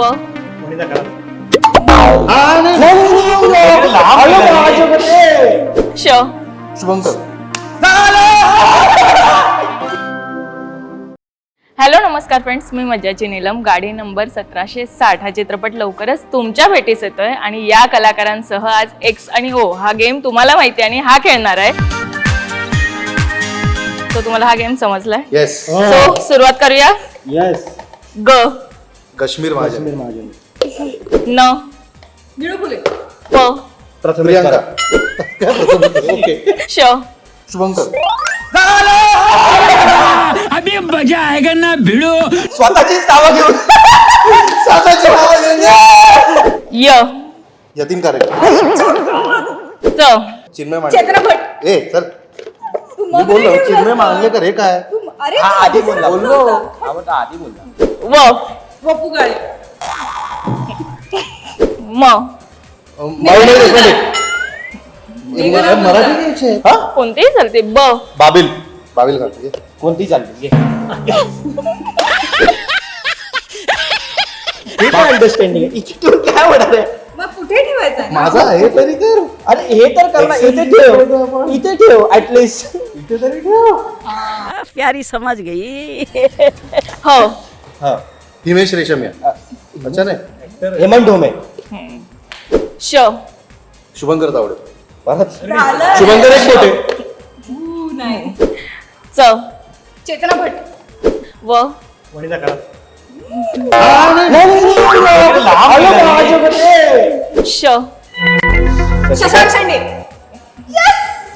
व? श. शुभंकर हॅलो नमस्कार फ्रेंड्स. मी मज्जाची नीलम. गाडी नंबर सतराशे साठ हा चित्रपट लवकरच तुमच्या भेटीस येतोय आणि या कलाकारांसह आज एक्स आणि ओ हा गेम तुम्हाला माहिती आहे आणि हा खेळणार आहे. तो तुम्हाला हा गेम समजलाय? येस सो सुरुवात करूया? येस ग काश्मीर महाजन. काश्मीर महाजन. न. प. प्रियांका. ओके. श. शुभंकर. अभी मजा आएगा ना भिड़ो. स्वतःचीच नावं घेऊन. स्वतःची नावं घेऊन. ये. य यतीन कार्यक्रम च. चिन्मय मांडलेकर ए चल मी बोललो चिन्मय मांडलेकर हे काय? आधी बोलला. बोललो आधी बोलला. व. वपू गाळे म माऊली मराठी घ्यायचे हा? कोणतेही चालते ब. बाबिल. बाबिल घालते. कोणती चालली अंडरस्टँडिंग आहे? इथे काय होणार आहे? मग कुठे ठेवायचं? आहे? माझा आहे तरी कर. अरे हे तर कर ना. इथे ठेव. इथे ठेव ऍटलिस्ट इथे तरी ठेव. प्यारी समझ गई. हो. हा. हिमेश रेशम या. अच्छा नाही? हेमंत ढोमे. श. शुभंकर तावडे. परत. शुभंकर एक ऊ, नाही. च. चेतना भट व. श. शशांक शेंडे.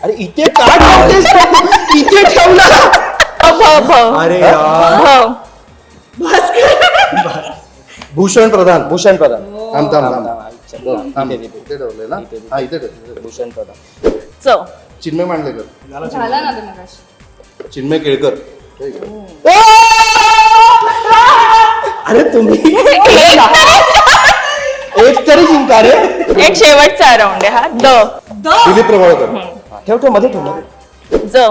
अरे इथे का? ठेवतेस इथे ठेवला. भ भ. अरे भ. भूषण प्रधान भूषण प्रधान. थांब थांब थांब अच्छा, बरं, थांब. इथे, इथे. इथे ठेवलंय ना इथे, इथे. हा इथे ठेव. भूषण प्रधान. च चिन्मय मांडलेकर. झाला ना ते मगाशी. चिन्मय केळकर. अरे तुम्ही. एक तरी जिंका रे. एक शेवटचा राऊंड आहे हा. द. द. दिलीप प्रभाळकर ठेव ठेवमध्ये ठेवमध्ये. ज.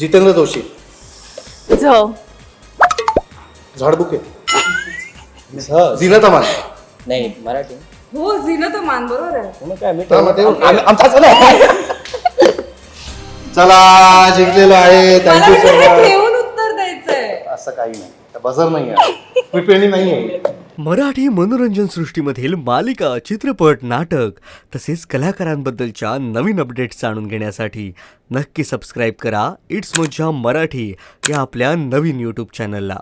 जितेंद्र जोशी. झ झाडबुके. झिनत अमान नाही मराठी. हो झिन तर मान बरोबर आहे. मग काय मी हा. आम्ही- आमचा चला. चला जिंकलेलो आहे. मला थँक्यू सो हे मच ठेवून उत्तर द्यायचंय. असं काही नाही. बजर नाही आहे. पिपेणी नाही आहे. मराठी मनोरंजन सृष्टीमधील मालिका चित्रपट नाटक तसेच कलाकारांबद्दलच्या नवीन अपडेट्स जाणून घेण्यासाठी नक्की सबस्क्राईब करा. इट्स मज्जा मराठी या आपल्या नवीन यूट्यूब चॅनलला